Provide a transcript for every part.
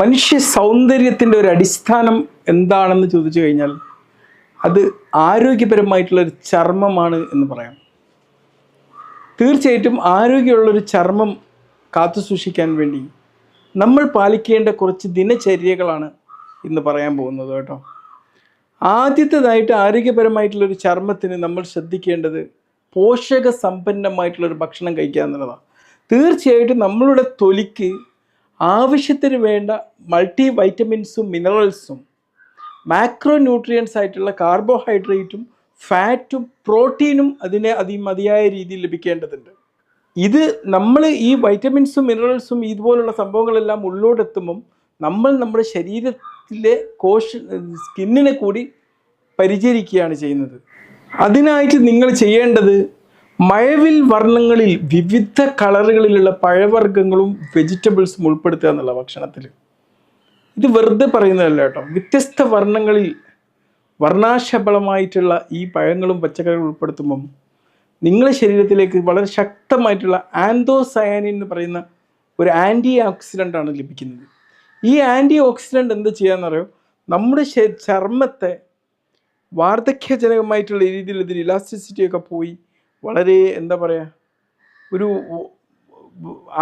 മനുഷ്യ സൗന്ദര്യത്തിന്റെ ഒരു അടിസ്ഥാനം എന്താണെന്ന് ചോദിച്ചു കഴിഞ്ഞാൽ അത് ആരോഗ്യപരമായിട്ടുള്ള ഒരു ചർമ്മമാണ് എന്ന് പറയാം. തീർച്ചയായിട്ടും ആരോഗ്യമുള്ളൊരു ചർമ്മം കാത്തു സൂക്ഷിക്കാൻ വേണ്ടി നമ്മൾ പാലിക്കേണ്ട കുറച്ച് ദിനചര്യകളാണ് ഇന്ന് പറയാൻ പോകുന്നത് കേട്ടോ. ആദ്യത്തേതായിട്ട് ആരോഗ്യപരമായിട്ടുള്ളൊരു ചർമ്മത്തിന് നമ്മൾ ശ്രദ്ധിക്കേണ്ടത് പോഷക സമ്പന്നമായിട്ടുള്ളൊരു ഭക്ഷണം കഴിക്കുക എന്നുള്ളതാണ്. തീർച്ചയായിട്ടും നമ്മളുടെ തൊലിക്ക് ആവശ്യത്തിന് വേണ്ട മൾട്ടി വൈറ്റമിൻസും മിനറൽസും മാക്രോ ന്യൂട്രിയൻസ് ആയിട്ടുള്ള കാർബോഹൈഡ്രേറ്റും ഫാറ്റും പ്രോട്ടീനും അതിനെ അതി മതിയായ രീതിയിൽ ലഭിക്കേണ്ടതുണ്ട്. ഇത് നമ്മൾ ഈ വൈറ്റമിൻസും മിനറൽസും ഇതുപോലുള്ള സംഭവങ്ങളെല്ലാം ഉള്ളോടെത്തുമ്പം നമ്മൾ നമ്മുടെ ശരീരത്തിലെ കോശ സ്കിന്നിനെ കൂടി പരിചരിക്കുകയാണ് ചെയ്യുന്നത്. അതിനായിട്ട് നിങ്ങൾ ചെയ്യേണ്ടത് മഴവിൽ വർണങ്ങളിൽ വിവിധ കളറുകളിലുള്ള പഴവർഗങ്ങളും വെജിറ്റബിൾസും ഉൾപ്പെടുത്തുക എന്നുള്ള ഭക്ഷണത്തിൽ ഇത് വെറുതെ പറയുന്നതല്ല കേട്ടോ. വ്യത്യസ്ത വർണങ്ങളിൽ വർണാശബളമായിട്ടുള്ള ഈ പഴങ്ങളും പച്ചക്കറികളും ഉൾപ്പെടുത്തുമ്പം നിങ്ങളുടെ ശരീരത്തിലേക്ക് വളരെ ശക്തമായിട്ടുള്ള ആൻതോസയാനിൻ എന്ന് പറയുന്ന ഒരു ആന്റി ഓക്സിഡന്റ് ആണ് ലഭിക്കുന്നത്. ഈ ആന്റി ഓക്സിഡന്റ് എന്ത് ചെയ്യാന്ന് ചെയ്യാന്നറിയോ നമ്മുടെ ചർമ്മത്തെ വാർദ്ധക്യജനകമായിട്ടുള്ള രീതിയിൽ ഇതിൽ ഇലാസ്റ്റിസിറ്റിയൊക്കെ പോയി വളരെ എന്താ പറയുക ഒരു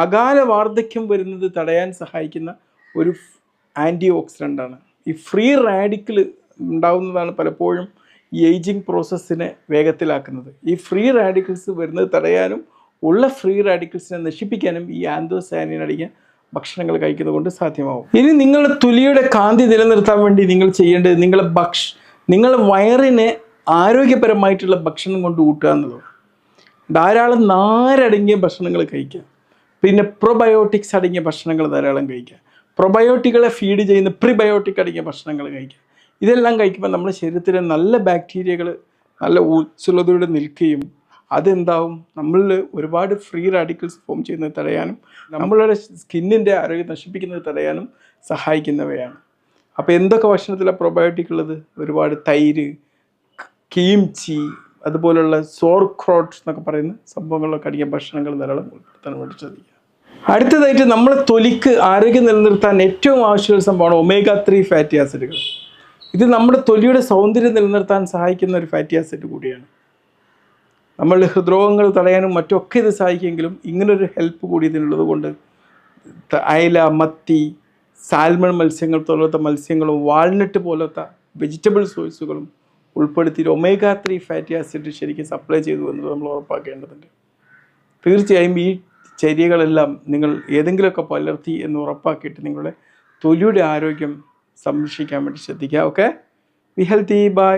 അകാല വാർദ്ധക്യം വരുന്നത് തടയാൻ സഹായിക്കുന്ന ഒരു ആന്റി ഓക്സിഡന്റാണ് ഈ ഫ്രീ റാഡിക്കൽ ഉണ്ടാവുന്നതാണ് പലപ്പോഴും ഈ ഏജിങ് പ്രോസസ്സിനെ വേഗത്തിലാക്കുന്നത്. ഈ ഫ്രീ റാഡിക്കൽസ് വരുന്നത് തടയാനും ഉള്ള ഫ്രീ റാഡിക്കൽസിനെ നശിപ്പിക്കാനും ഈ ആന്തോസാനിൻ അടങ്ങിയ ഭക്ഷണങ്ങൾ കഴിക്കുന്നത് കൊണ്ട് സാധ്യമാവും. ഇനി നിങ്ങളുടെ തുലിയുടെ കാന്തി നിലനിർത്താൻ വേണ്ടി നിങ്ങൾ ചെയ്യേണ്ടത് നിങ്ങളുടെ ഭക്ഷ നിങ്ങളുടെ വയറിനെ ആരോഗ്യപരമായിട്ടുള്ള ഭക്ഷണം കൊണ്ട് കൂട്ടുക എന്നുള്ളത് ധാരാളം നാരടങ്ങിയ ഭക്ഷണങ്ങൾ കഴിക്കുക. പിന്നെ പ്രൊബയോട്ടിക്സ് അടങ്ങിയ ഭക്ഷണങ്ങൾ ധാരാളം കഴിക്കുക. പ്രൊബയോട്ടിക്കുകളെ ഫീഡ് ചെയ്യുന്ന പ്രിബയോട്ടിക് അടങ്ങിയ ഭക്ഷണങ്ങൾ കഴിക്കുക. ഇതെല്ലാം കഴിക്കുമ്പോൾ നമ്മുടെ ശരീരത്തിലെ നല്ല ബാക്ടീരിയകൾ നല്ല ഊർജലതയോടെ നിൽക്കുകയും അതെന്താവും? നമ്മളിൽ ഒരുപാട് ഫ്രീ റാഡിക്കൽസ് ഫോം ചെയ്യുന്നത് തടയാനും നമ്മളുടെ സ്കിന്നിന്റെ ആരോഗ്യം നശിപ്പിക്കുന്നത് തടയാനും സഹായിക്കുന്നവയാണ്. അപ്പോൾ എന്തൊക്കെ ഭക്ഷണത്തിലാണ് പ്രൊബയോട്ടിക് ഉള്ളത്? ഒരുപാട് തൈര് കീംചി അതുപോലുള്ള സോർക്രോട്ട് എന്നൊക്കെ പറയുന്ന സംഭവങ്ങളൊക്കെ അടിക്കുക ഭക്ഷണങ്ങൾ ധാരാളം ഉൾപ്പെടുത്താൻ വേണ്ടി ശ്രദ്ധിക്കുക. അടുത്തതായിട്ട് നമ്മൾ തൊലിക്ക് ആരോഗ്യം നിലനിർത്താൻ ഏറ്റവും ആവശ്യമുള്ള സംഭവമാണ് ഒമേഗ ത്രീ ഫാറ്റി ആസിഡുകൾ ഇത് നമ്മുടെ തൊലിയുടെ സൗന്ദര്യം നിലനിർത്താൻ സഹായിക്കുന്ന ഒരു ഫാറ്റി ആസിഡ് കൂടിയാണ്. നമ്മളുടെ ഹൃദ്രോഗങ്ങൾ തടയാനും മറ്റൊക്കെ ഇത് സഹായിക്കുമെങ്കിലും ഇങ്ങനൊരു ഹെൽപ്പ് കൂടി ഇതിനുള്ളത് കൊണ്ട് അയല മത്തി സാൽമൺ മത്സ്യങ്ങൾ പോലത്തെ മത്സ്യങ്ങളും വാൾനട്ട് പോലത്തെ വെജിറ്റബിൾ സോഴ്സുകളും ഉൾപ്പെടുത്തി ഒമേഗ ത്രീ ഫാറ്റി ആസിഡ് ശരിക്കും സപ്ലൈ ചെയ്തു എന്നത് നമ്മൾ ഉറപ്പാക്കേണ്ടതുണ്ട്. തീർച്ചയായും ഈ ചര്യകളെല്ലാം നിങ്ങൾ ഏതെങ്കിലുമൊക്കെ പലർത്തി എന്ന് ഉറപ്പാക്കിയിട്ട് നിങ്ങളുടെ തൊലിയുടെ ആരോഗ്യം സംരക്ഷിക്കാൻ വേണ്ടി ശ്രദ്ധിക്കുക. Okay V healthy by